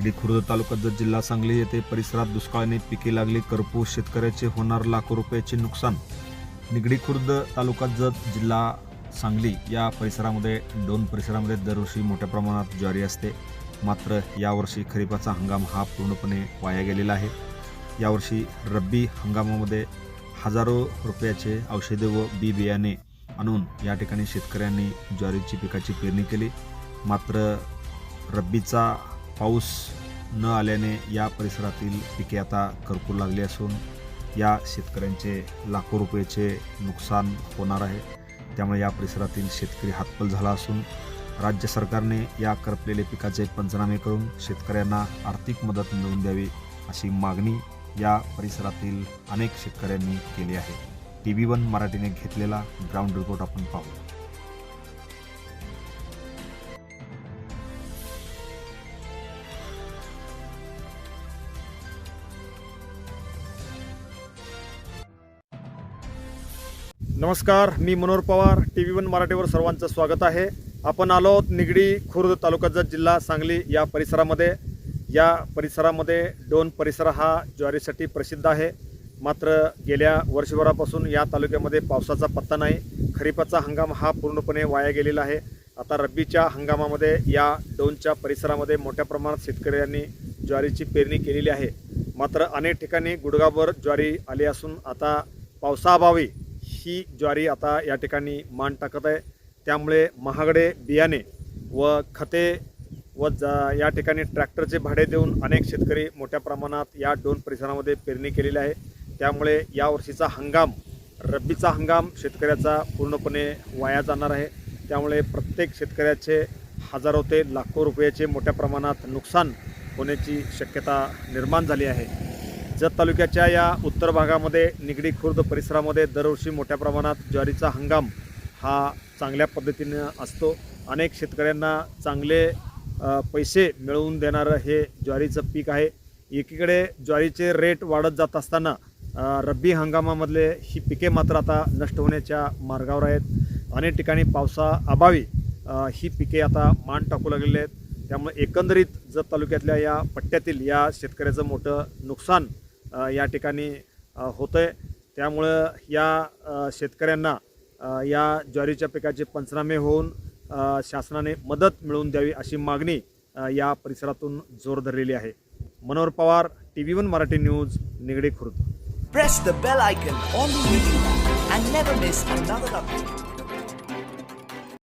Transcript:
Nigdi Khurd तालुक्यात जर जिल्हा सांगली येथे परिसरात दुष्काळाने पिके लागली करपूस शेतकऱ्याचे होणार लाखो रुपयाचे नुकसान. निगडी खुर्द तालुक्यात जत जिल्हा सांगली या परिसरामध्ये दोन परिसरामध्ये दरवर्षी मोठ्या प्रमाणात ज्वारी असते. मात्र यावर्षी खरीपाचा हंगाम हा पूर्णपणे वाया गेलेला आहे. यावर्षी रब्बी हंगामामध्ये हजारो रुपयाचे औषधे व बी बियाणे आणून या ठिकाणी शेतकऱ्यांनी ज्वारीची पिकाची पेरणी केली. मात्र रब्बीचा पाऊस न आल्याने या परिसरातील पिके आता करकू लागली असून या शेतकऱ्यांचे लाखो रुपयाचे नुकसान होणार आहे. त्यामुळे या परिसरातील शेतकरी हातपल झाला असून राज्य सरकारने या करपलेले पिकाचे पंचनामे करून शेतकऱ्यांना आर्थिक मदत मिळवून द्यावी अशी मागणी या परिसरातील अनेक शेतकऱ्यांनी केली आहे. टी व्ही वन मराठीने घेतलेला ग्राउंड रिपोर्ट आपण पाहू. नमस्कार मी Manohar Pawar T V one मराठीवर सर्वांचं स्वागत आहे. आपण आलो आहोत निगडी खुर्द तालुक्याचा जिल्हा सांगली या परिसरामध्ये. या परिसरामध्ये डोन परिसर हा ज्वारीसाठी प्रसिद्ध आहे. मात्र गेल्या वर्षभरापासून या तालुक्यामध्ये पावसाचा पत्ता नाही. खरीपाचा हंगाम हा पूर्णपणे वाया गेलेला आहे. आता रब्बीच्या हंगामामध्ये या डोनच्या परिसरामध्ये मोठ्या प्रमाणात शेतकऱ्यांनी ज्वारीची पेरणी केलेली आहे. मात्र अनेक ठिकाणी गुडगाभर ज्वारी आली असून आता पावसाअभावी ही ज्वारी आता या ठिकाणी मान टाकत आहे. त्यामुळे महागडे बियाणे व खते व जा या ठिकाणी ट्रॅक्टरचे भाडे देऊन अनेक शेतकरी मोठ्या प्रमाणात या दोन परिसरामध्ये पेरणी केलेली आहे. त्यामुळे यावर्षीचा हंगाम रब्बीचा हंगाम शेतकऱ्याचा पूर्णपणे वाया जाणार आहे. त्यामुळे प्रत्येक शेतकऱ्याचे हजारो ते लाखो रुपयाचे मोठ्या प्रमाणात नुकसान होण्याची शक्यता निर्माण झाली आहे. जत तालुक्याच्या या उत्तर भागामध्ये निगडी खुर्द परिसरामध्ये दरवर्षी मोठ्या प्रमाणात ज्वारीचा हंगाम हा चांगल्या पद्धतीनं असतो. अनेक शेतकऱ्यांना चांगले पैसे मिळवून देणारं हे ज्वारीचं पीक आहे. एकीकडे ज्वारीचे रेट वाढत जात असताना रब्बी हंगामामधले ही पिके मात्र आता नष्ट होण्याच्या मार्गावर आहेत. अनेक ठिकाणी पावसाअभावी ही पिके आता मान टाकू लागलेली आहेत. त्यामुळे एकंदरीत जत तालुक्यातल्या या पट्ट्यातील या शेतकऱ्याचं मोठं नुकसान या ठिकाणी होतं आहे त्यामुळं या शेतकऱ्यांना या ज्वारीच्या पिकाचे पंचनामे होऊन शासनाने मदत मिळवून द्यावी अशी मागणी या परिसरातून जोर धरलेली आहे. Manohar Pawar T V one Marathi news Nigdi Khurd.